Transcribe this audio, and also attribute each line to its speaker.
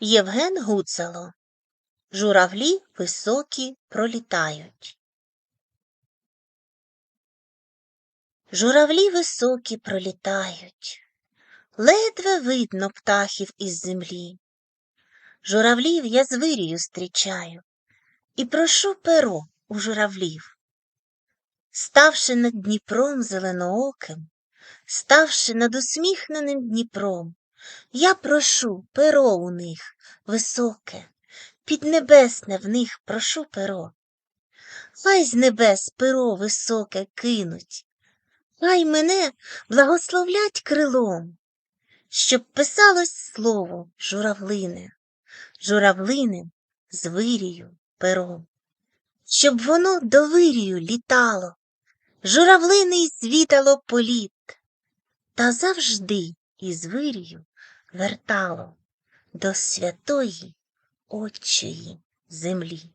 Speaker 1: Євген Гуцало Журавлі високі пролітають. Журавлі високі пролітають, ледве видно птахів із землі. Журавлів я з вирію зустрічаю і прошу перо у журавлів. Ставши над Дніпром зеленооким, ставши над усміхненим Дніпром, я прошу перо у них високе, піднебесне в них прошу перо. Хай з небес перо високе кинуть, хай мене благословлять крилом, щоб писалось слово журавлине, журавлиним з вирію пером, щоб воно до вирію літало, журавлиний звітало політ, та завжди із звирію вертало до святої Отчої землі.